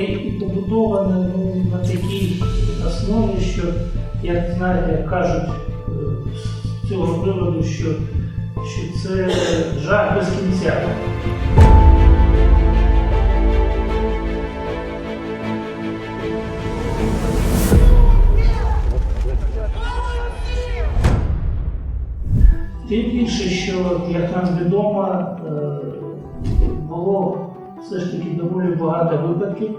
змодельоване і побудоване ну, на такій основі, що, як знаєте, як кажуть е, з цього приводу, що, що це жах без кінця. Тим більше, що, як нам відомо, е, було все ж таки доволі багато випадків,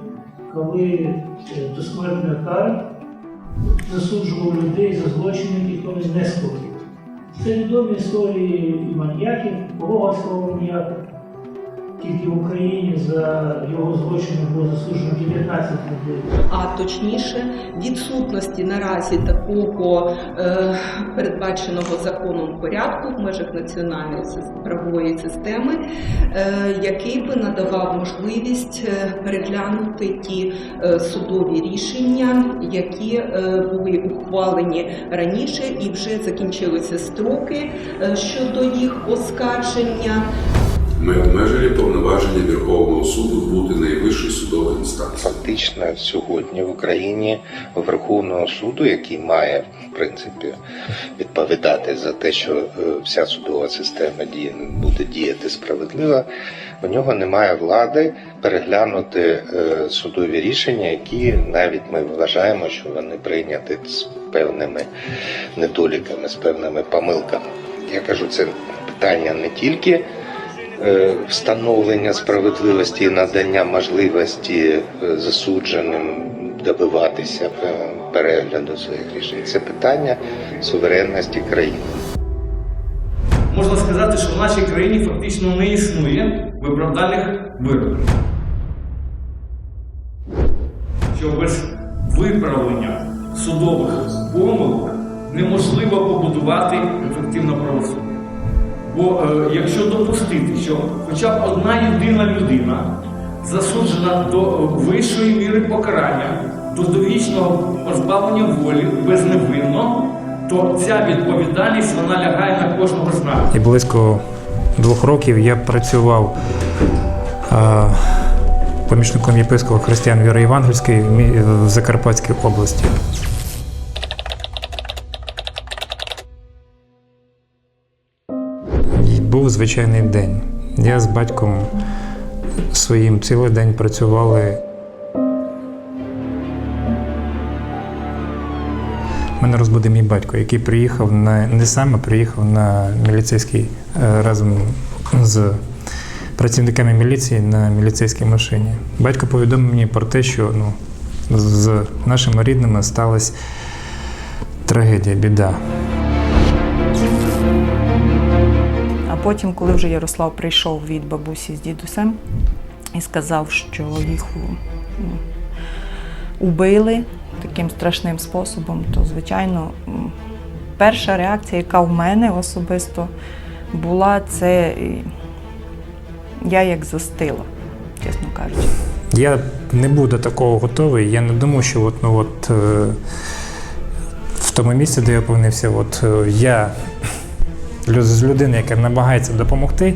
коли е, до смертної кари засуджували людей за злочини, які вони не скоїли. Це відомі історії і маніяків, Пологовського маніяка. Тільки в Україні за його злочини було засуджено 19 людей. а точніше відсутності наразі такого е, передбаченого законом порядку в межах національної правової системи, е, який би надавав можливість е, переглянути ті е, судові рішення, які е, були ухвалені раніше, і вже закінчилися строки е, щодо їх оскарження. Ми обмежили повноваження Верховного суду бути найвищою судовою інстанцією. Фактично сьогодні в Україні Верховного суду, який має в принципі відповідати за те, що е, вся судова система діє буде діяти справедливо, у нього немає влади переглянути е, судові рішення, які навіть ми вважаємо, що вони прийняті з певними недоліками, з певними помилками. Я кажу, це питання не тільки встановлення справедливості і надання можливості е, засудженим добиватися е, перегляду своїх рішень. Це питання суверенності країни. Можна сказати, що в нашій країні фактично не існує виправдальних вироків. Що без виправлення судових помилок неможливо побудувати ефективне правосуддя. Бо е, якщо допустити, що хоча б одна єдина людина засуджена до вищої міри покарання, до довічного позбавлення волі безневинно, то ця відповідальність вона лягає на кожного з нас. І близько двох років я працював а, помічником єпископа християн віри Євангельської в Закарпатській області. Був звичайний день. Я з батьком своїм цілий день працювали. Мене розбудив мій батько, який приїхав на не сам, а приїхав на міліцейський е, разом з працівниками міліції на міліцейській машині. Батько повідомив мені про те, що ну, з нашими рідними сталася трагедія, біда. Потім, коли вже Ярослав прийшов від бабусі з дідусем і сказав, що їх убили таким страшним способом, то, звичайно, перша реакція, яка в мене особисто була, це я як застила, чесно кажучи. Я не був до такого готовий. Я не думав, що от, ну, от, е, в тому місці, де я опинився, от, е, я з людини, яка намагається допомогти,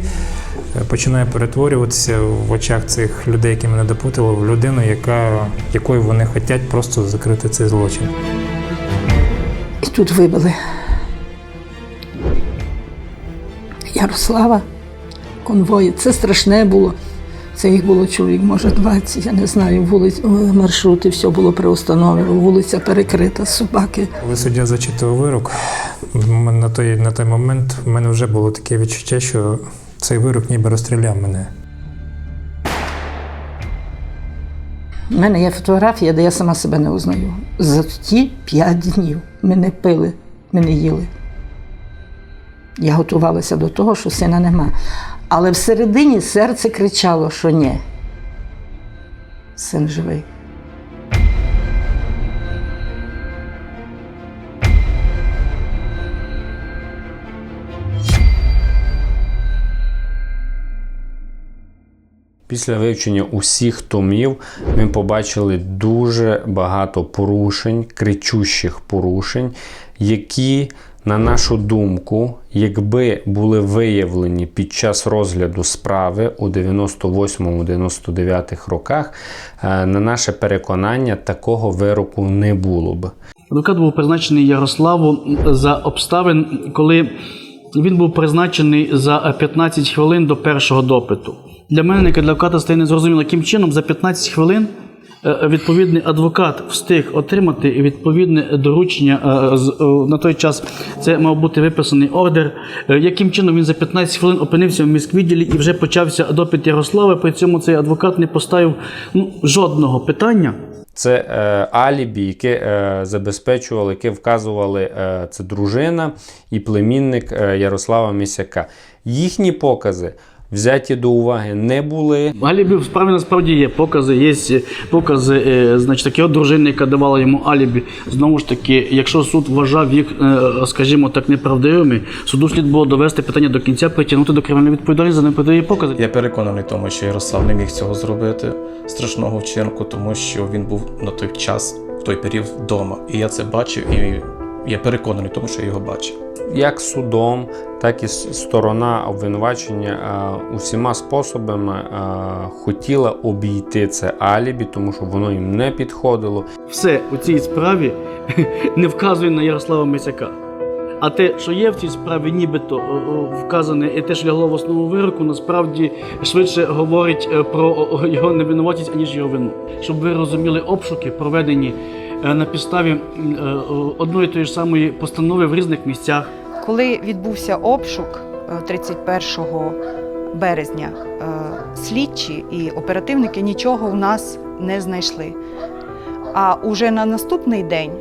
починає перетворюватися в очах цих людей, які мене допутали, в людину, яка, якою вони хочуть просто закрити цей злочин. І тут вибили Ярослава конвої. Це страшне було. Це їх було чоловік, може, 20, я не знаю, вулиць, маршрути, все було приустановлено, вулиця перекрита, собаки. Коли суддя зачитував вирок, на той, на той момент в мене вже було таке відчуття, що цей вирок ніби розстріляв мене. У мене є фотографія, де я сама себе не узнаю. За ті п'ять днів ми не пили, ми не їли. Я готувалася до того, що сина нема. Але всередині серце кричало, що ні. Син живий. Після вивчення усіх томів ми побачили дуже багато порушень, кричущих порушень, які На нашу думку, якби були виявлені під час розгляду справи у 98-99 роках, е, на наше переконання такого вироку не було б. Адвокат був призначений Ярославу за обставин, коли він був призначений за 15 хвилин до першого допиту. Для мене, як адвоката, стає незрозуміло, яким чином за 15 хвилин відповідний адвокат встиг отримати відповідне доручення. е, е, На той час це мав бути виписаний ордер. Е, Яким чином він за 15 хвилин опинився в міськвідділі і вже почався допит Ярослава. При цьому цей адвокат не поставив ну, жодного питання. Це е, алібі, яке е, забезпечували, яке вказували е, це дружина і племінник е, Ярослава Місяка. Їхні покази взяті до уваги не були. Алібі в справі насправді є покази. Є е, покази, е, значить, такі от дружини, яка давала йому алібі. Знову ж таки, якщо суд вважав їх, е, скажімо так, неправдивими, суду слід було довести питання до кінця, притягнути до кримінальної відповідальності за неправдиві покази. Я переконаний в тому, що Ярослав не міг цього зробити страшного вчинку, тому що він був на той час, в той період вдома. І я це бачив, і я переконаний в тому, що я його бачив. Як судом, так і сторона обвинувачення е, усіма способами е, хотіла обійти це алібі, тому що воно їм не підходило. Все у цій справі не вказує на Ярослава Мисяка. А те, що є в цій справі, нібито вказане, і те, що лягло в основу вироку, насправді швидше говорить е, про його невинуватість, аніж його вину. Щоб ви розуміли, обшуки проведені на підставі е, е, одної тої ж самої постанови в різних місцях. Коли відбувся обшук е, 31 березня, е, слідчі і оперативники нічого у нас не знайшли. А уже на наступний день,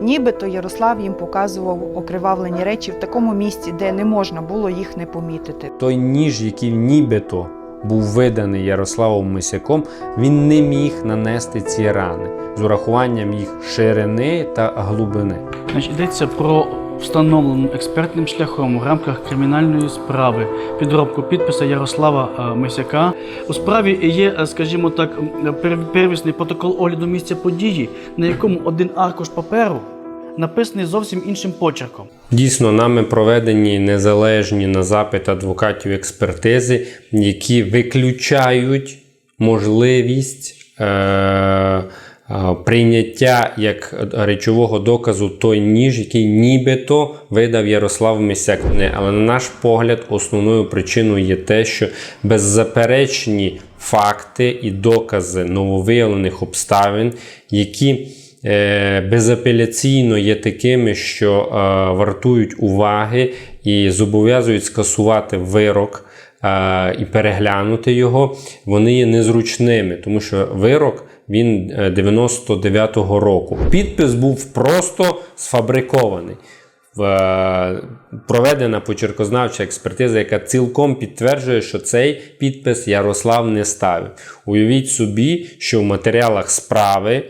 нібито Ярослав їм показував окривавлені речі в такому місці, де не можна було їх не помітити. Той ніж, який нібито був виданий Ярославом Мисяком, він не міг нанести ці рани з урахуванням їх ширини та глибини. Значить, йдеться про встановлену експертним шляхом в рамках кримінальної справи підробку підписа Ярослава е, Мисяка. У справі є, е, скажімо так, первісний протокол огляду місця події, на якому один аркуш паперу написаний зовсім іншим почерком. Дійсно, нами проведені незалежні на запит адвокатів експертизи, які виключають можливість е, прийняття як речового доказу той ніж, який нібито видав Ярослав Мисяк. Не, Але на наш погляд, основною причиною є те, що беззаперечні факти і докази нововиявлених обставин, які е, безапеляційно є такими, що е, вартують уваги і зобов'язують скасувати вирок е, і переглянути його, вони є незручними, тому що вирок він е, 99-го року. Підпис був просто сфабрикований. Е, Проведена почеркознавча експертиза, яка цілком підтверджує, що цей підпис Ярослав не ставив. Уявіть собі, що в матеріалах справи,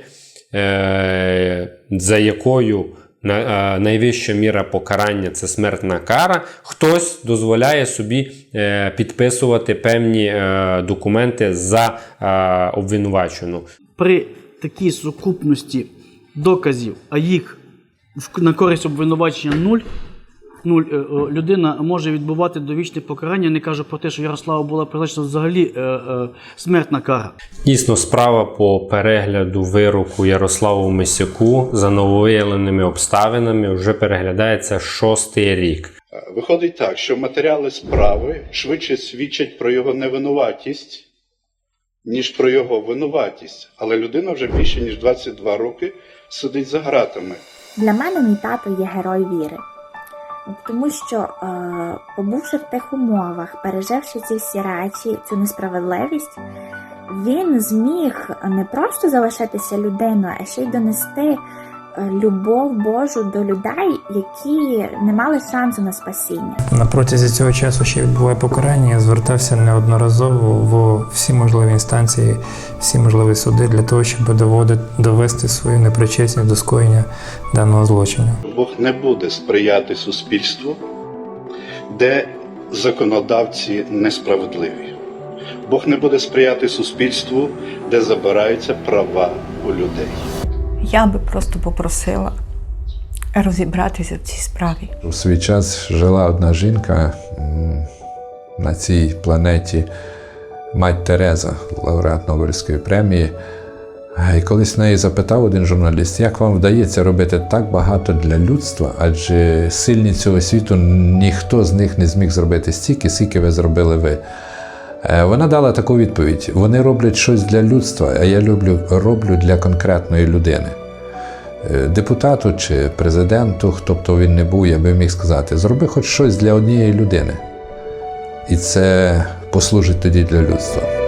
е, за якою е, найвища міра покарання це смертна кара, хтось дозволяє собі е, підписувати певні е, документи за е, обвинувачену. При такій сукупності доказів, а їх на користь обвинувачення нуль. Нуль е, е, людина може відбувати довічне покарання. Не кажу про те, що Ярославу була призначена взагалі е, е, смертна кара. Дійсно, справа по перегляду вироку Ярославу Мисяку за нововиявленими обставинами вже переглядається шостий рік. Виходить так, що матеріали справи швидше свідчать про його невинуватість, ніж про його винуватість. Але людина вже більше ніж 22 роки сидить за ґратами. Для мене мій тато є герой віри. Тому що, е, побувши в тих умовах, переживши ці всі речі, цю несправедливість, він зміг не просто залишитися людиною, а ще й донести любов Божу до людей, які не мали шансу на спасіння. На протязі цього часу ще відбуває покарання. Я звертався неодноразово в всі можливі інстанції, всі можливі суди для того, щоб доводити, довести свою непричесність до скоєння даного злочину. Бог не буде сприяти суспільству, де законодавці несправедливі. Бог не буде сприяти суспільству, де забираються права у людей. Я би просто попросила розібратися в цій справі. У свій час жила одна жінка на цій планеті, мать Тереза, лауреат Нобелівської премії. І колись неї запитав один журналіст, як вам вдається робити так багато для людства, адже сильні цього світу ніхто з них не зміг зробити стільки, скільки ви зробили ви. Е, Вона дала таку відповідь: вони роблять щось для людства, а я люблю, роблю для конкретної людини. Е, Депутату чи президенту, хто б то він не був, я би міг сказати, зроби хоч щось для однієї людини. І це послужить тоді для людства.